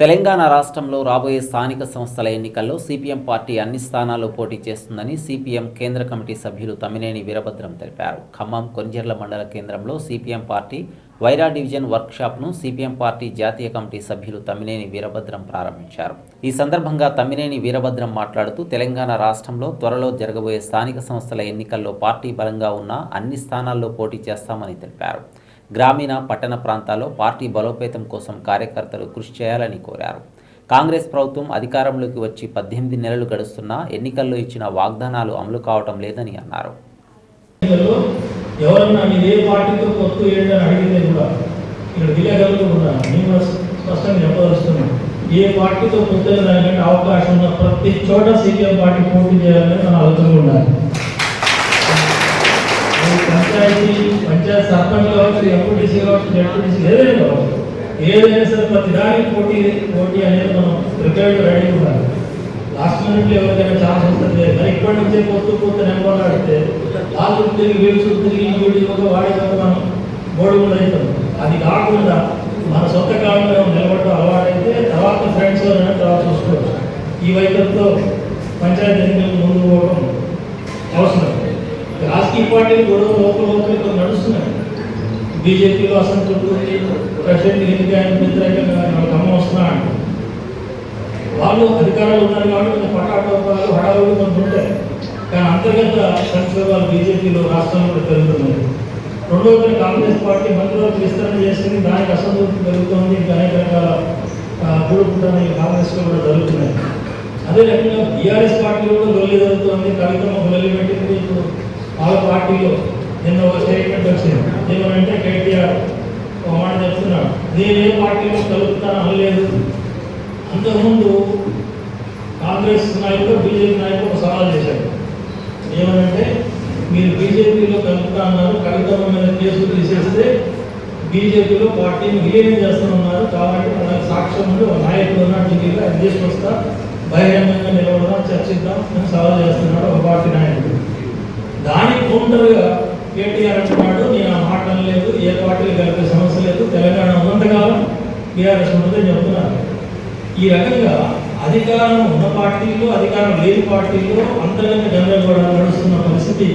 తెలంగాణ రాష్ట్రంలో రాబోయే స్థానిక సంస్థల ఎన్నికల్లో సిపిఎం పార్టీ అన్ని స్థానాల్లో పోటీ చేస్తుందని సిపిఎం కేంద్ర కమిటీ సభ్యులు తమ్మినేని వీరభద్రం తెలిపారు. ఖమ్మం కొంజర్ల మండల కేంద్రంలో సిపిఎం పార్టీ వైరా డివిజన్ వర్క్షాప్ను సిపిఎం పార్టీ జాతీయ కమిటీ సభ్యులు తమ్మినేని వీరభద్రం ప్రారంభించారు. ఈ సందర్భంగా తమ్మినేని వీరభద్రం మాట్లాడుతూ తెలంగాణ రాష్ట్రంలో త్వరలో జరగబోయే స్థానిక సంస్థల ఎన్నికల్లో పార్టీ బలంగా ఉన్న అన్ని స్థానాల్లో పోటీ చేస్తామని తెలిపారు. గ్రామీణ పట్టణ ప్రాంతాల్లో పార్టీ బలోపేతం కోసం కార్యకర్తలు కృషి చేయాలని కోరారు. కాంగ్రెస్ ప్రభుత్వం అధికారంలోకి వచ్చి పద్దెనిమిది నెలలు గడుస్తున్నా ఎన్నికల్లో ఇచ్చిన వాగ్దానాలు అమలు కావటం లేదని అన్నారు. ఏ పార్టీతో పొత్తులు దానికంటే అవకాశం ఉన్న ప్రతి చోట సీపీఎం పార్టీ పోటీ చేయాలని మన ఆలోచనలు ఉండాలి. పంచాయతీ పంచాయతీ సర్పంచ్ కావచ్చు ఎంపీటీసీ కావచ్చు జడ్పీటీసీ ఏదైనా కావచ్చు ఏదైనా సరే ప్రతి దానికి పోటీ పోటీ అనేది మనం ప్రిపేర్డ్ రెడీ ఉండాలి. లాస్ట్ మినిట్లో ఎవరికైనా ఛాన్స్ వస్తుంది మరి ఇప్పటి నుంచే పొత్తు పొత్తు నెంబర్లాడితే వాళ్ళు తిరిగి వీడు చుట్టూ తిరిగి వీడి ఒక వాడేదాకా మనం గోడుగులు అవుతాం. అది కాకుండా మన సొంత కాలంలో నిలబడడం అలవాటైతే తర్వాత ఫ్రెండ్స్ తర్వాత చూసుకోవచ్చు. ఈ వైఖరితో పంచాయతీ ఎన్నికలకు ముందు పోవడం అవసరం. రాజకీయ పార్టీలు కూడా లోపల లోపలితో నడుస్తున్నాయి. బీజేపీలో అసంతృప్తి ఉంది ప్రెసిడెంట్ ఎన్నిక ఆయన వ్యతిరేకంగా వాళ్ళకి వస్తున్నా వాళ్ళు అధికారాలు ఉన్నారు కాబట్టి కొంచెం పటాటోపాలు హడావులు కొంచెం ఉంటాయి కానీ అంతర్గత సంక్షోభాలు బీజేపీలో రాష్ట్రంలో కూడా పెరుగుతున్నాయి రెండవది కాంగ్రెస్ పార్టీ మంత్రివర్గ విస్తరణ చేసింది. దానికి అసంతృప్తి పెరుగుతోంది. ఇంకా అనేక రకాల కూడుకుంటాన్ని కాంగ్రెస్లో కూడా జరుగుతున్నాయి. అదే రకంగా బీఆర్ఎస్ పార్టీలో కూడా గొల్లి జరుగుతోంది. కవితమ్మ గొల్లి పెట్టింది. ఇప్పుడు వాళ్ళ పార్టీలో నిన్న ఒక స్టేట్మెంట్ వచ్చింది. ఏమనంటే కేటీఆర్ ఒక మాట చెప్తున్నాడు. నేను ఏ పార్టీలో కలుపుతాను అనలేదు అంతకుముందు కాంగ్రెస్ నాయకులు బీజేపీ నాయకులు ఒక సవాల్ చేశారు ఏమనంటే మీరు బీజేపీలో కలుపుతా అన్నారు కవితమ్మ మీద కేసులు తీసేస్తే బీజేపీలో పార్టీని విలీనం చేస్తున్నారు కాబట్టి మనకు సాక్ష్యం ఉండి ఒక నాయకుడు ఉన్న ఢిల్లీలో అది తీసుకొస్తా బహిరంగంగా నిలబడదాం చర్చిద్దాం అని సవాల్ చేస్తున్నాడు ఒక పార్టీ నాయకుడు. దానికి కౌంటర్గా కేటీఆర్ అంటున్నాడు నేను ఆ మాట లేదు ఏ పార్టీలు కలిపే సమస్య లేదు తెలంగాణ ఉన్నంతకాలం టీఆర్ఎస్ ఉన్నదని చెబుతున్నారు ఈ రకంగా అధికారం ఉన్న పార్టీలు అధికారం లేని పార్టీలో అంతర్గత గందరగోళాలు నడుస్తున్న పరిస్థితి